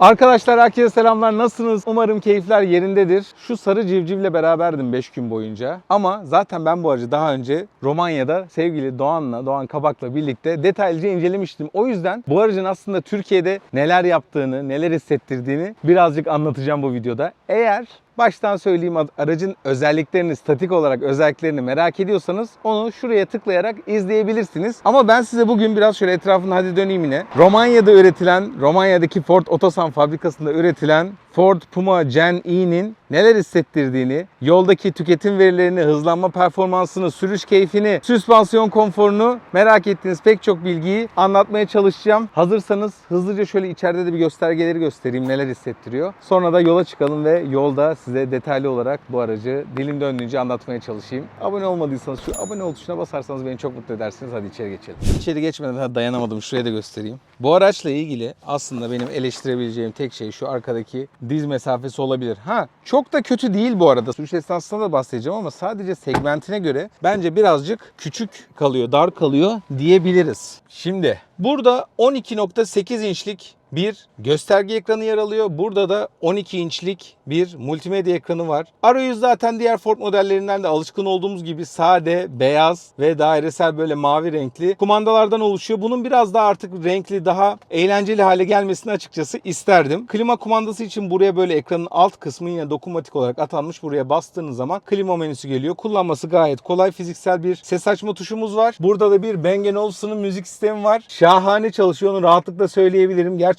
Arkadaşlar herkese selamlar. Nasılsınız? Umarım keyifler yerindedir. Şu sarı civcivle beraberdim 5 gün boyunca. Ama zaten ben bu aracı daha önce Romanya'da sevgili Doğan'la, Doğan Kabak'la birlikte detaylıca incelemiştim. O yüzden bu aracın aslında Türkiye'de neler yaptığını, neler hissettirdiğini birazcık anlatacağım bu videoda. Eğer Baştan söyleyeyim aracın özelliklerini, statik olarak özelliklerini merak ediyorsanız onu şuraya tıklayarak izleyebilirsiniz. Ama ben size bugün biraz şöyle etrafını hadi döneyim yine. Romanya'da üretilen, Romanya'daki Ford Otosan fabrikasında üretilen Ford Puma Gen E'nin neler hissettirdiğini, yoldaki tüketim verilerini, hızlanma performansını, sürüş keyfini, süspansiyon konforunu merak ettiğiniz pek çok bilgiyi anlatmaya çalışacağım. Hazırsanız hızlıca şöyle içeride de bir göstergeleri göstereyim neler hissettiriyor. Sonra da yola çıkalım ve yolda size detaylı olarak bu aracı dilim döndüğünce anlatmaya çalışayım. Abone olmadıysanız şu abone ol tuşuna basarsanız beni çok mutlu edersiniz. Hadi içeri geçelim. İçeri geçmeden daha dayanamadım. Şuraya da göstereyim. Bu araçla ilgili aslında benim eleştirebileceğim tek şey şu arkadaki diz mesafesi olabilir. Ha çok da kötü değil bu arada. Sürüş esnasında da bahsedeceğim ama sadece segmentine göre bence birazcık küçük kalıyor, dar kalıyor diyebiliriz. Şimdi burada 12.8 inçlik bir gösterge ekranı yer alıyor. Burada da 12 inçlik bir multimedya ekranı var. Arayüz zaten diğer Ford modellerinden de alışkın olduğumuz gibi sade, beyaz ve dairesel böyle mavi renkli kumandalardan oluşuyor. Bunun biraz daha artık renkli, daha eğlenceli hale gelmesini açıkçası isterdim. Klima kumandası için buraya böyle ekranın alt kısmı yine dokunmatik olarak atanmış. Buraya bastığınız zaman klima menüsü geliyor. Kullanması gayet kolay. Fiziksel bir ses açma tuşumuz var. Burada da bir Bang Olufsen'ın müzik sistemi var. Şahane çalışıyor. Onu rahatlıkla söyleyebilirim. Gerçekten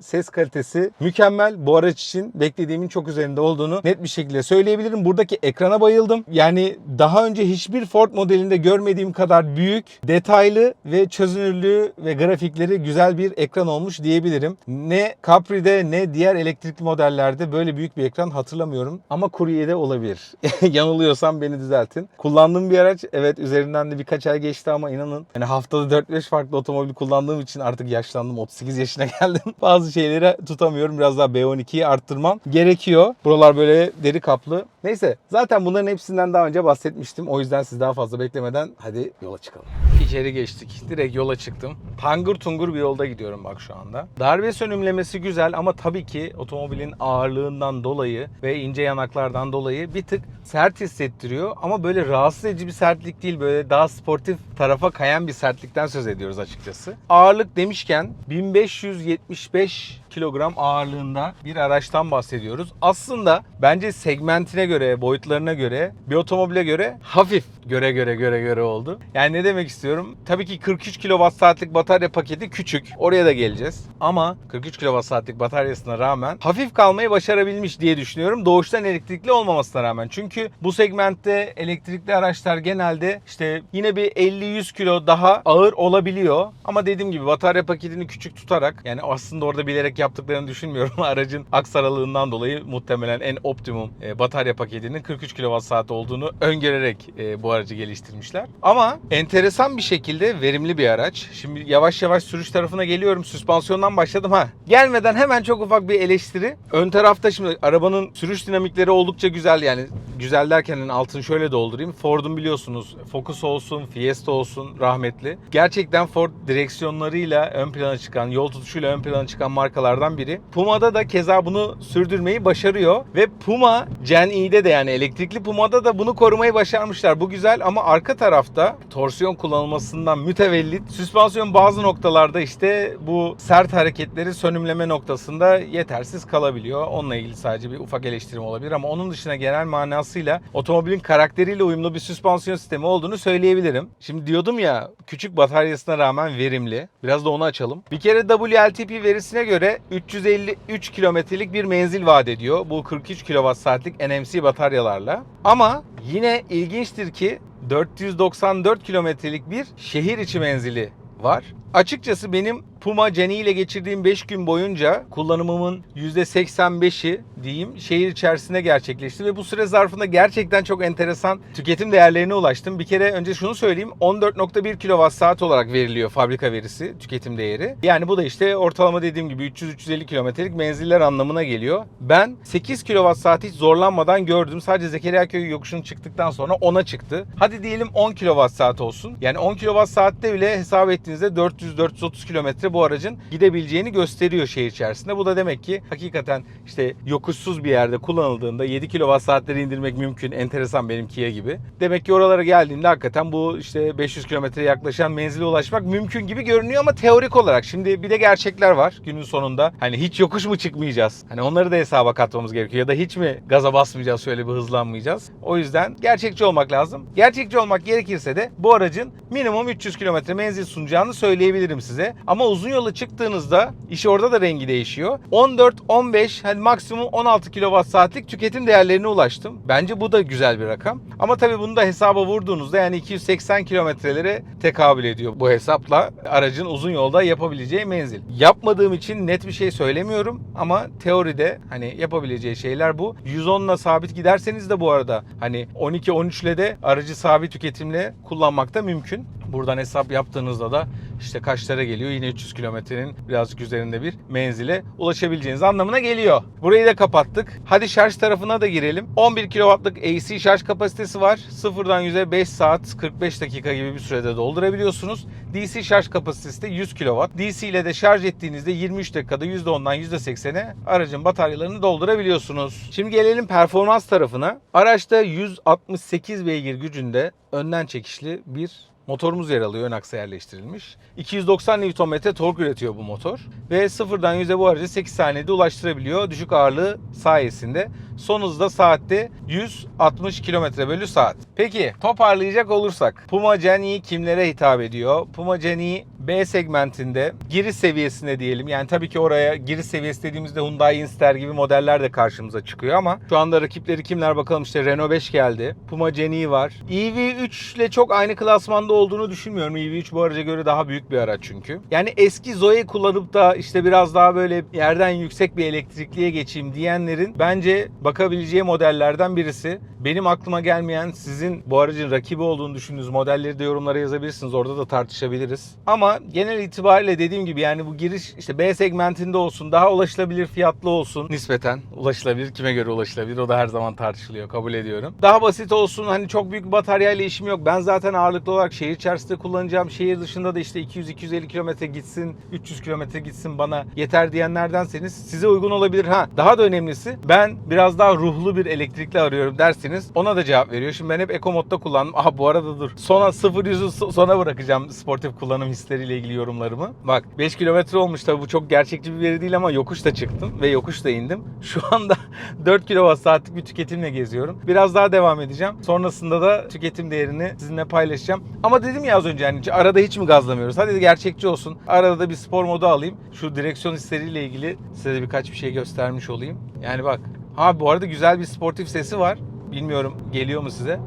ses kalitesi mükemmel. Bu araç için beklediğimin çok üzerinde olduğunu net bir şekilde söyleyebilirim. Buradaki ekrana bayıldım. Yani daha önce hiçbir Ford modelinde görmediğim kadar büyük, detaylı ve çözünürlüğü ve grafikleri güzel bir ekran olmuş diyebilirim. Ne Capri'de ne diğer elektrikli modellerde böyle büyük bir ekran hatırlamıyorum. Ama Courier'de olabilir. Yanılıyorsam beni düzeltin. Kullandığım bir araç. Evet üzerinden de birkaç ay geçti ama inanın hani haftada 4-5 farklı otomobil kullandığım için artık yaşlandım. 38 yaşına geldim. Bazı şeyleri tutamıyorum. Biraz daha B12'yi arttırmam gerekiyor. Buralar böyle deri kaplı. Neyse zaten bunların hepsinden daha önce bahsetmiştim. O yüzden siz daha fazla beklemeden hadi yola çıkalım. İçeri geçtik. Direkt yola çıktım. Tangır tungur bir yolda gidiyorum bak şu anda. Darbe sönümlemesi güzel ama tabii ki otomobilin ağırlığından dolayı ve ince yanaklardan dolayı bir tık sert hissettiriyor. Ama böyle rahatsız edici bir sertlik değil. Böyle daha sportif tarafa kayan bir sertlikten söz ediyoruz açıkçası. Ağırlık demişken 1575 kilogram ağırlığında bir araçtan bahsediyoruz. Aslında bence segmentine göre, boyutlarına göre, bir otomobile göre hafif göre göre göre göre oldu. Yani ne demek istiyorum? Tabii ki 43 kWh'lik batarya paketi küçük. Oraya da geleceğiz. Ama 43 kWh'lik bataryasına rağmen hafif kalmayı başarabilmiş diye düşünüyorum. Doğuştan elektrikli olmamasına rağmen. Çünkü bu segmentte elektrikli araçlar genelde işte yine bir 50-100 kilo daha ağır olabiliyor. Ama dediğim gibi batarya paketini küçük tutarak yani aslında orada bilerek yaptıklarını düşünmüyorum. Aracın aksaralığından dolayı muhtemelen en optimum e, batarya paketinin 43 kWh olduğunu öngörerek e, bu aracı geliştirmişler. Ama enteresan bir şekilde verimli bir araç. Şimdi yavaş yavaş sürüş tarafına geliyorum. Süspansiyondan başladım ha. Gelmeden hemen çok ufak bir eleştiri. Ön tarafta şimdi arabanın sürüş dinamikleri oldukça güzel yani güzel derken hani altını şöyle doldurayım. Ford'un biliyorsunuz Focus olsun, Fiesta olsun rahmetli. Gerçekten Ford direksiyonlarıyla ön plana çıkan, yol tutuşuyla ön plana çıkan markalardan biri. Puma'da da keza bunu sürdürmeyi başarıyor ve Puma Gen E'de de yani elektrikli Puma'da da bunu korumayı başarmışlar. Bu güzel ama arka tarafta torsiyon kullanılmasından mütevellit süspansiyon bazı noktalarda işte bu sert hareketleri sönümleme noktasında yetersiz kalabiliyor. Onunla ilgili sadece bir ufak eleştirim olabilir ama onun dışında genel manasıyla otomobilin karakteriyle uyumlu bir süspansiyon sistemi olduğunu söyleyebilirim. Şimdi diyordum ya küçük bataryasına rağmen verimli. Biraz da onu açalım. Bir kere WLTP verisine göre 353 kilometrelik bir menzil vaat ediyor. Bu 43 kWh'lik NMC bataryalarla. Ama yine ilginçtir ki 494 kilometrelik bir şehir içi menzili var. Açıkçası benim Puma Jenny ile geçirdiğim 5 gün boyunca kullanımımın %85'i diyeyim şehir içerisinde gerçekleşti ve bu süre zarfında gerçekten çok enteresan tüketim değerlerine ulaştım. Bir kere önce şunu söyleyeyim 14.1 kWh olarak veriliyor fabrika verisi tüketim değeri. Yani bu da işte ortalama dediğim gibi 300-350 kilometrelik menziller anlamına geliyor. Ben 8 kWh hiç zorlanmadan gördüm. Sadece Zekeriya Köyü yokuşunu çıktıktan sonra 10'a çıktı. Hadi diyelim 10 kWh olsun. Yani 10 kWh'de bile hesap ettiğinizde 400-430 kilometre kilometre bu aracın gidebileceğini gösteriyor şehir içerisinde. Bu da demek ki hakikaten işte yokuşsuz bir yerde kullanıldığında 7 kWh saatleri indirmek mümkün. Enteresan benim Kia gibi. Demek ki oralara geldiğinde hakikaten bu işte 500 kilometreye yaklaşan menzile ulaşmak mümkün gibi görünüyor ama teorik olarak. Şimdi bir de gerçekler var günün sonunda. Hani hiç yokuş mu çıkmayacağız? Hani onları da hesaba katmamız gerekiyor. Ya da hiç mi gaza basmayacağız şöyle bir hızlanmayacağız? O yüzden gerçekçi olmak lazım. Gerçekçi olmak gerekirse de bu aracın minimum 300 kilometre menzil sunacağını söyleyebilirim size. Ama uzun yola çıktığınızda iş orada da rengi değişiyor. 14-15 hani maksimum 16 kWh saatlik tüketim değerlerine ulaştım. Bence bu da güzel bir rakam. Ama tabii bunu da hesaba vurduğunuzda yani 280 kilometrelere tekabül ediyor bu hesapla aracın uzun yolda yapabileceği menzil. Yapmadığım için net bir şey söylemiyorum ama teoride hani yapabileceği şeyler bu. 110 ile sabit giderseniz de bu arada hani 12-13 ile de aracı sabit tüketimle kullanmak da mümkün. Buradan hesap yaptığınızda da işte kaçlara geliyor? Yine 300 kilometrenin birazcık üzerinde bir menzile ulaşabileceğiniz anlamına geliyor. Burayı da kapattık. Hadi şarj tarafına da girelim. 11 kW'lık AC şarj kapasitesi var. Sıfırdan 100'e 5 saat 45 dakika gibi bir sürede doldurabiliyorsunuz. DC şarj kapasitesi de 100 kW. DC ile de şarj ettiğinizde 23 dakikada %10'dan %80'e aracın bataryalarını doldurabiliyorsunuz. Şimdi gelelim performans tarafına. Araçta 168 beygir gücünde önden çekişli bir Motorumuz yer alıyor. Ön aksa yerleştirilmiş. 290 Nm tork üretiyor bu motor. Ve sıfırdan 100'e bu aracı 8 saniyede ulaştırabiliyor. Düşük ağırlığı sayesinde. Son hızda saatte 160 km bölü saat. Peki toparlayacak olursak Puma Gen E kimlere hitap ediyor? Puma Gen E B segmentinde giriş seviyesinde diyelim. Yani tabii ki oraya giriş seviyesi dediğimizde Hyundai Inster gibi modeller de karşımıza çıkıyor ama şu anda rakipleri kimler bakalım işte Renault 5 geldi. Puma Gen E var. EV3 ile çok aynı klasmanda olduğunu düşünmüyorum. EV3 bu araca göre daha büyük bir araç çünkü. Yani eski Zoe kullanıp da işte biraz daha böyle yerden yüksek bir elektrikliye geçeyim diyenlerin bence bakabileceği modellerden birisi. Benim aklıma gelmeyen sizin bu aracın rakibi olduğunu düşündüğünüz modelleri de yorumlara yazabilirsiniz. Orada da tartışabiliriz. Ama genel itibariyle dediğim gibi yani bu giriş işte B segmentinde olsun daha ulaşılabilir fiyatlı olsun nispeten ulaşılabilir kime göre ulaşılabilir o da her zaman tartışılıyor kabul ediyorum. Daha basit olsun hani çok büyük bataryayla işim yok. Ben zaten ağırlıklı olarak şehir içerisinde kullanacağım. Şehir dışında da işte 200-250 kilometre gitsin 300 kilometre gitsin bana yeter diyenlerdenseniz size uygun olabilir. Ha daha da önemlisi ben biraz daha ruhlu bir elektrikli arıyorum derseniz ona da cevap veriyor. Şimdi ben hep Eco modda kullandım. Aha bu arada dur. Sona 0 100'ü sona bırakacağım sportif kullanım hisleriyle ilgili yorumlarımı. Bak 5 kilometre olmuş tabi bu çok gerçekçi bir veri değil ama yokuş da çıktım ve yokuş da indim. Şu anda 4 kWh saatlik bir tüketimle geziyorum. Biraz daha devam edeceğim. Sonrasında da tüketim değerini sizinle paylaşacağım. Ama dedim ya az önce yani arada hiç mi gazlamıyoruz? Hadi gerçekçi olsun. Arada da bir spor modu alayım. Şu direksiyon hisleriyle ilgili size birkaç bir şey göstermiş olayım. Yani bak. Ha bu arada güzel bir sportif sesi var. Bilmiyorum geliyor mu size?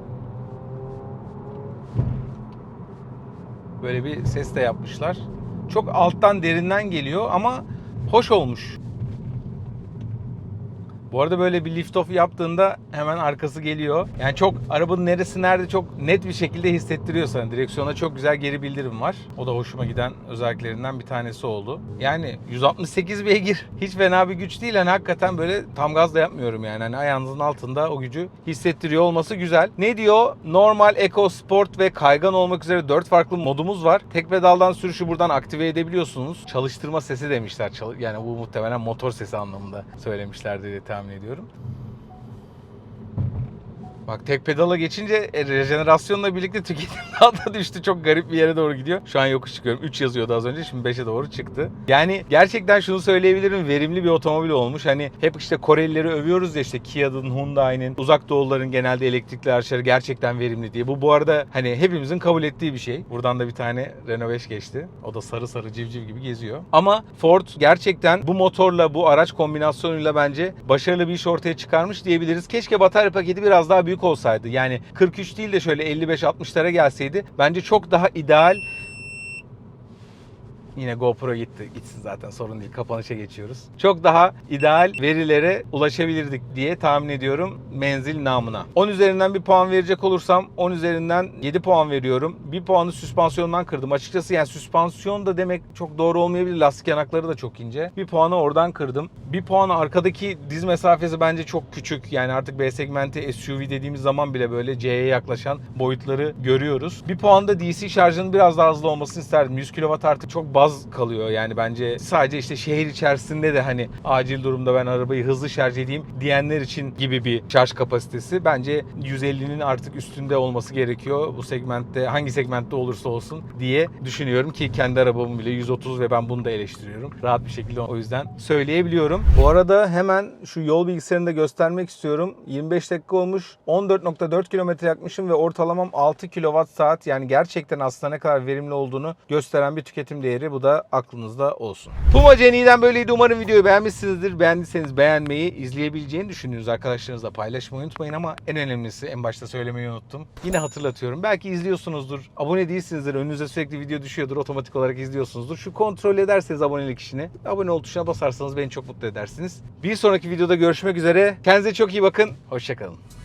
Böyle bir ses de yapmışlar. Çok alttan derinden geliyor ama hoş olmuş. Bu arada böyle bir lift off yaptığında hemen arkası geliyor. Yani çok arabanın neresi nerede çok net bir şekilde hissettiriyor sana. Direksiyona çok güzel geri bildirim var. O da hoşuma giden özelliklerinden bir tanesi oldu. Yani 168 beygir hiç fena bir güç değil. Hani hakikaten böyle tam gaz da yapmıyorum yani. Hani ayağınızın altında o gücü hissettiriyor olması güzel. Ne diyor? Normal, Eco, Sport ve kaygan olmak üzere 4 farklı modumuz var. Tek pedaldan sürüşü buradan aktive edebiliyorsunuz. Çalıştırma sesi demişler. Yani bu muhtemelen motor sesi anlamında söylemişlerdi diye ediyorum. Bak tek pedala geçince e, rejenerasyonla birlikte tüketim daha da düştü. Çok garip bir yere doğru gidiyor. Şu an yokuş çıkıyorum. 3 yazıyordu az önce. Şimdi 5'e doğru çıktı. Yani gerçekten şunu söyleyebilirim. Verimli bir otomobil olmuş. Hani hep işte Korelileri övüyoruz ya işte Kia'nın, Hyundai'nin, uzak doğuların genelde elektrikli araçları gerçekten verimli diye. Bu bu arada hani hepimizin kabul ettiği bir şey. Buradan da bir tane Renault 5 geçti. O da sarı sarı civciv gibi geziyor. Ama Ford gerçekten bu motorla bu araç kombinasyonuyla bence başarılı bir iş ortaya çıkarmış diyebiliriz. Keşke batarya paketi biraz daha büyük olsaydı. Yani 43 değil de şöyle 55-60'lara gelseydi bence çok daha ideal Yine GoPro gitti. Gitsin zaten sorun değil. Kapanışa geçiyoruz. Çok daha ideal verilere ulaşabilirdik diye tahmin ediyorum menzil namına. 10 üzerinden bir puan verecek olursam 10 üzerinden 7 puan veriyorum. Bir puanı süspansiyondan kırdım. Açıkçası yani süspansiyon da demek çok doğru olmayabilir. Lastik yanakları da çok ince. Bir puanı oradan kırdım. Bir puanı arkadaki diz mesafesi bence çok küçük. Yani artık B segmenti SUV dediğimiz zaman bile böyle C'ye yaklaşan boyutları görüyoruz. Bir puan da DC şarjının biraz daha hızlı olmasını isterdim. 100 kW artık çok baz kalıyor. Yani bence sadece işte şehir içerisinde de hani acil durumda ben arabayı hızlı şarj edeyim diyenler için gibi bir şarj kapasitesi. Bence 150'nin artık üstünde olması gerekiyor bu segmentte hangi segmentte olursa olsun diye düşünüyorum ki kendi arabamı bile 130 ve ben bunu da eleştiriyorum. Rahat bir şekilde o yüzden söyleyebiliyorum. Bu arada hemen şu yol bilgisayarını da göstermek istiyorum. 25 dakika olmuş. 14.4 kilometre yakmışım ve ortalamam 6 kWh saat. Yani gerçekten aslında ne kadar verimli olduğunu gösteren bir tüketim değeri. Bu da aklınızda olsun. Puma Geni'den böyleydi. Umarım videoyu beğenmişsinizdir. Beğendiyseniz beğenmeyi, izleyebileceğini düşündüğünüz arkadaşlarınızla paylaşmayı unutmayın ama en önemlisi en başta söylemeyi unuttum. Yine hatırlatıyorum. Belki izliyorsunuzdur. Abone değilsinizdir. Önünüze sürekli video düşüyordur. Otomatik olarak izliyorsunuzdur. Şu kontrol ederseniz abonelik işini. Abone ol tuşuna basarsanız beni çok mutlu edersiniz. Bir sonraki videoda görüşmek üzere. Kendinize çok iyi bakın. Hoşçakalın.